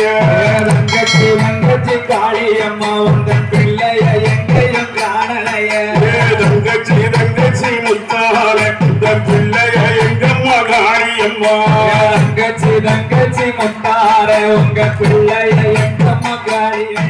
தங்கச்சி தங்கச்சி காளியம்மா உந்தன் பிள்ளைய எங்கேயும் காணலைய தங்கச்சி தங்கச்சி முத்தாள உந்தன் பிள்ளைய எங்கம்மா காளியம்மா தங்கச்சி தங்கச்சி முத்தார உங்க பிள்ளைய எங்கம்மா காளியம்மா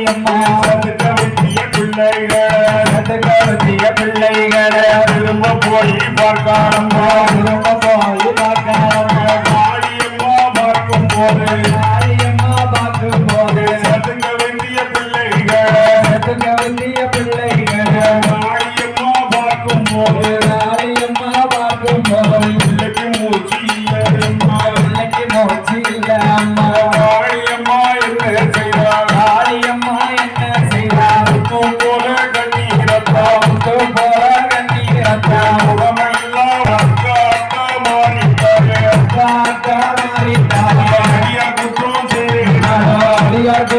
தாயம்மா கவத்திய பிள்ளைகள் கவத்திய பிள்ளைகளை திரும்ப போய் பார்க்கணும்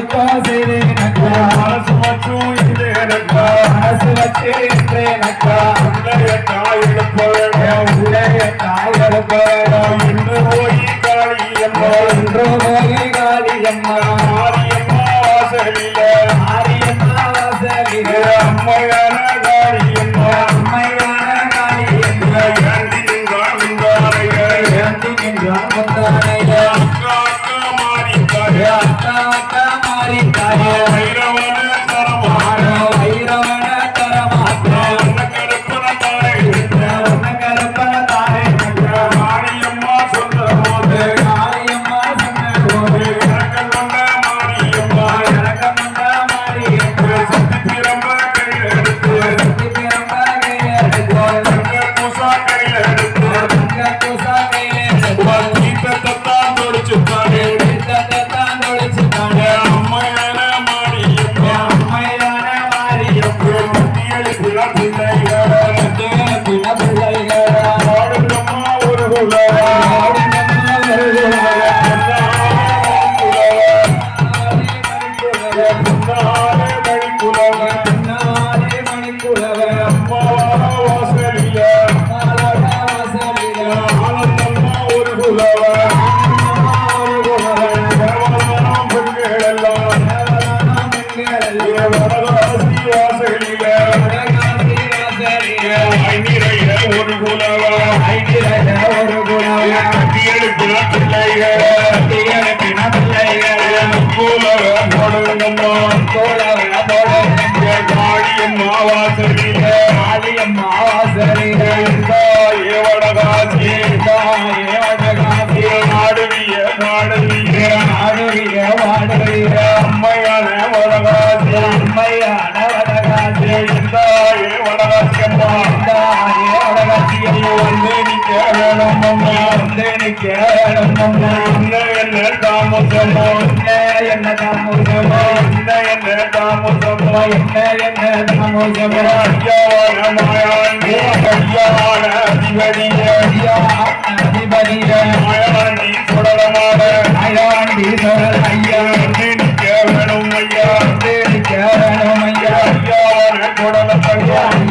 மனப்பாசு மட்டும் இல்லையனக்கா மனசு வச்சு என்றேனக்கா உன்னைய தாய் எழுப்பவேன் உன்னைய தாய் எழுப்பவேன் இன்று போய் காளி அம்மா. இன்று போய் காளி அம்மா. மாரியம்மா வாசலில. மாரியம்மா வாசலில. அம்மையான காளி அம்மா. அம்மையான காளி அம்மா. ஏந்தி நின்றான் வந்தாரையா ஏந்தி நின்றான் வந்தாரையா அக்கா அக்கா மாறி அக்கா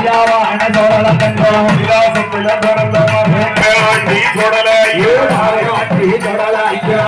ஐயாவான சோழ தங்கம் விலாசத்துல பிறந்தவன் தொடல? சுடல ஐயா மாயாண்டி ஐயா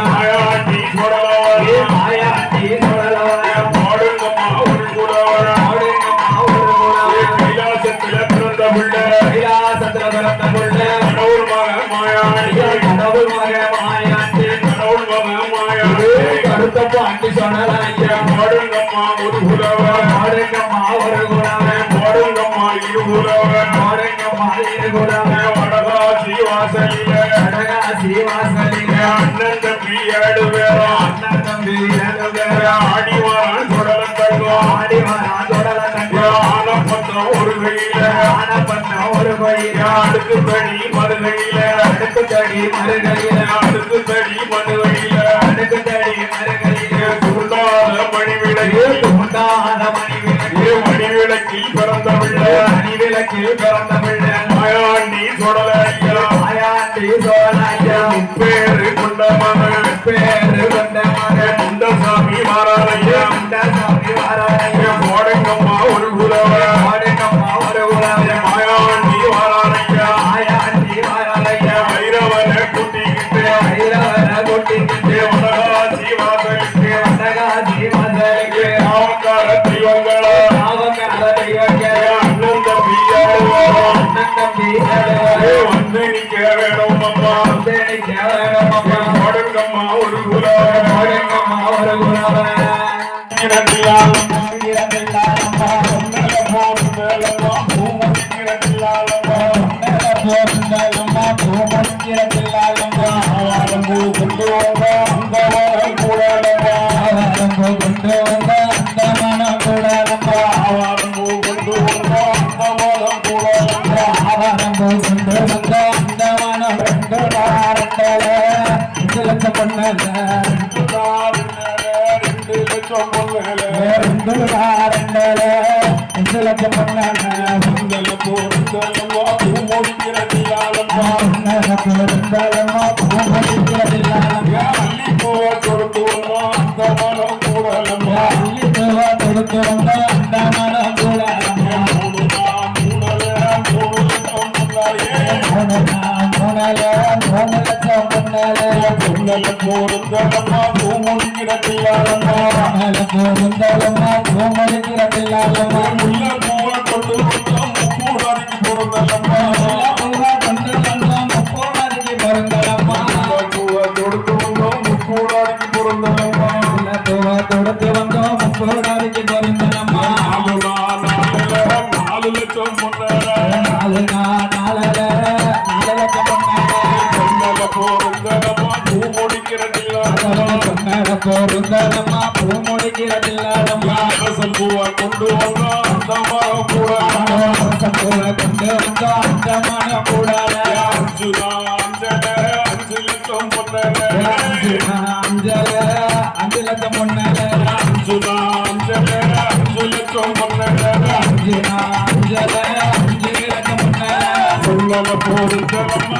வாசலில. கடகாசி வாசலில. அண்ணன் தம்பி ஏழு பேரும் அண்ணன் தம்பி ஏழு பேர் ஆடிவாரன் சுடல தங்கம். ஆடி வரா தொடல தங்கம் ஆனப்பந்தம் ஒரு கையில ஆன பண்ண ஒரு கோயில் அடுக்கு தடி மறுகையில. அடுக்கு தடி மறுகையில. அடுக்கு தடி மறுகையில. அடுக்கு தடி மறுகையில. சுருளாத மணிவிடையில் உண்டான மணி விளக்கு மணிவிளக்கில் பிறந்த பிள்ளை. மணி விளக்கில் பிறந்த பிள்ளை. மாயாண்டி ஐயா. பேரு கொண்ட மகன் பேரு கொண்ட மகன். குண்டசாமி மாறாளையா சாமி வாராய கோடங்கம்மா ஒரு குலவன் மாடுங்கம்மா ஒரு உலக மாயாண்டி வாராளையா மாயாண்டி வாராய வைரவனை கூட்டிக்கிட்டு ஐரவர கொட்டிக்கிட்டு. வடகாசி வடகாசி மதலுக்கு தெய்வங்களா? தெய்வங்கள்? ஏழுவர் வந்து நிக்க வேணும் அம்மா தேடி கேவலம் அம்மா கோடங்கம்மா ஒரு குலவன் மாடுங்கம்மா ஒரு உலக கிரட்டியாலம்மா போர்ந்தலம்மா பூமதி கிரட்டியாலம்மா மேல பொருந்தலம்மா பூமணிக்கிறதில்லாதம்மா முல்லை பூவை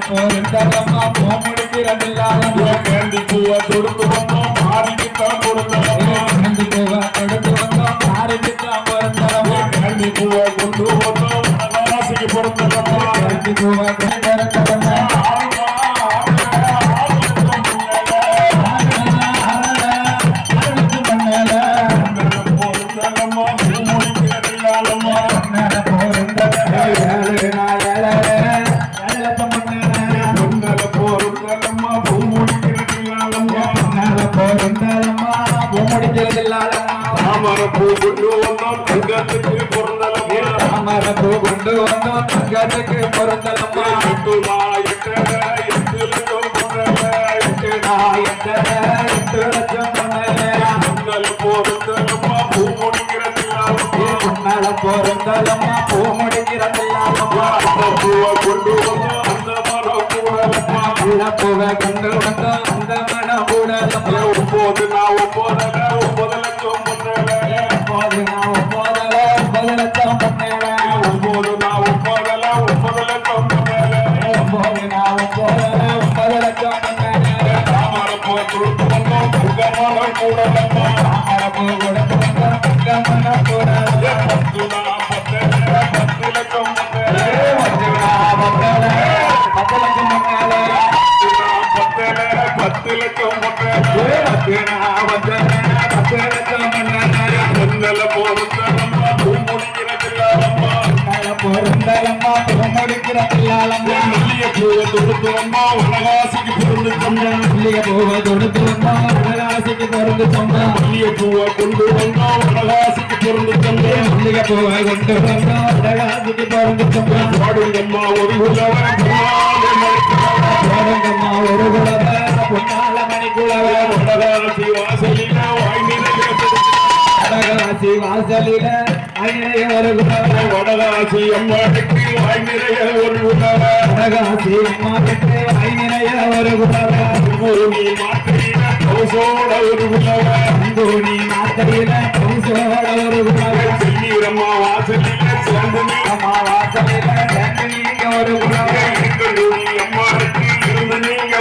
பொண்ணல பொருந்தலம்மா பூமணிக்கிறதில்லாதம்மா கேண்டி பூவை தொடுத்து வந்தோம். மாறிக்கிட்டான் கொடுத்தலம்மா அஞ்சு பூவை கொடுத்து வந்தோம். ஆரம்பிக்கலாம் பொருந்தலம்மா கேண்டி பூவை கொண்டு வந்தோம். மனவாசிக்கு பொருத்தலம்மா அஞ்சு பூவை தங்கத்துக்கு பொருந்தலம்மா. எட்டுமா எட்டல எட்டு லட்சம் எட்டுடா எட்டரை எட்டு லட்சம் பொன்னலே பொங்கல் பொருத்தலம்மா பூ முடிக்கிறதில்லாம உன்னால பொருந்தலம்மா பூ அந்த பூவை கொண்டு வந்து மரம் உள்ள பூவை கொண்டு பொருந்தலம்மா பொருந்தலம்மா பிள்ளாலம்மா மல்லிகை பூவை தொடுத்து உலகாசிக்கு தந்தோம் மல்லிகை பூவை தொடுத்து வந்தோம் உடலாசிக்கு பொருந்து சொந்தம் மல்லிகை பூவை கொண்டு வந்தோம் வனவாசிக்கு பொருந்து தந்தோம் மல்லிகை பூவை கொண்டு வந்தோம் உடலாசிக்கு பொருந்து சொந்தம் பாடுங்கம்மா ஒரு மறைக்கிறவன். போடுங்கம்மா ஒரு குலவ பொன்னால மணி குலவ வனவாசி வாசலில வாய் நிறைய கொடுத்து. கடகாசி வாசலில ஒரு குலவ வனவாசி அம்மாளுக்கு வாய் நிறைய ஒரு உலவன்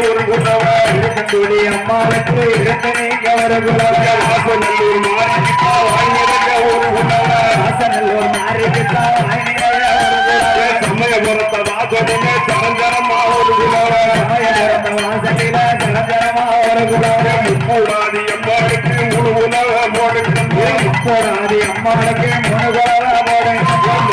ஒரு குலவ அம்மாவுக்கு ஒரு குலவ வாசநல்லூர் ஒரு வாசநல்லூர் மாறிக்கிட்டா போராடி அம்மாவுக்கு மூணு குலவ போடுங்க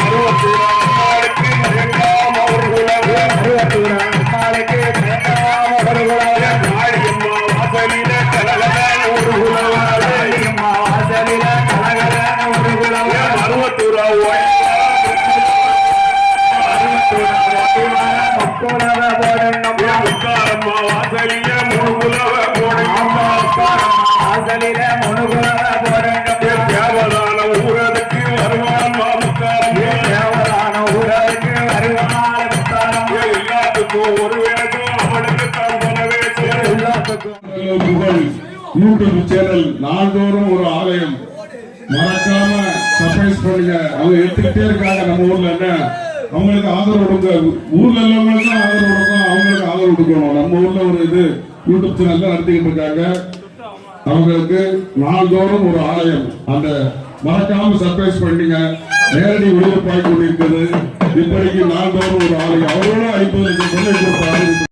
அறுபத்தூர் அம்மாளுக்கு மயங்காம ஒரு உலவன் அறுபத்தூர் அம்மாவுக்கு வேண்டாம ஒரு குலவ காளியம்மா வாசலில கலகலான ஒரு உலவன் அம்மா வாசலில கலகலான ஒரு குலவ அறுபத்தூர் முக்குலவ யூடியூப் சேனல் நாள்தோறும் ஒரு ஆலயம். மறக்காம சர்ப்ரைஸ் பண்ணுங்க. அவங்க எடுத்துக்கிட்டே இருக்காங்க. நம்ம ஊர்ல என்ன? அவங்களுக்கு ஆதரவு கொடுங்க. ஊர்ல உள்ளவங்களுக்கு ஆதரவு கொடுக்கும் அவங்களுக்கு ஆதரவு கொடுக்கணும். நம்ம ஊர்ல ஒரு இது யூடியூப் சேனல் நடத்திக்கிட்டு இருக்காங்க. அவங்களுக்கு நாள்தோறும் ஒரு ஆலயம். அந்த மறக்காம சர்ப்ரைஸ் பண்ணீங்க. நேரடி ஒளிபரப்பாகி கொண்டிருக்கிறது இப்படிக்கு நாள்தோறும் ஒரு ஆலயம். அவரோட ஐம்பது லட்சம்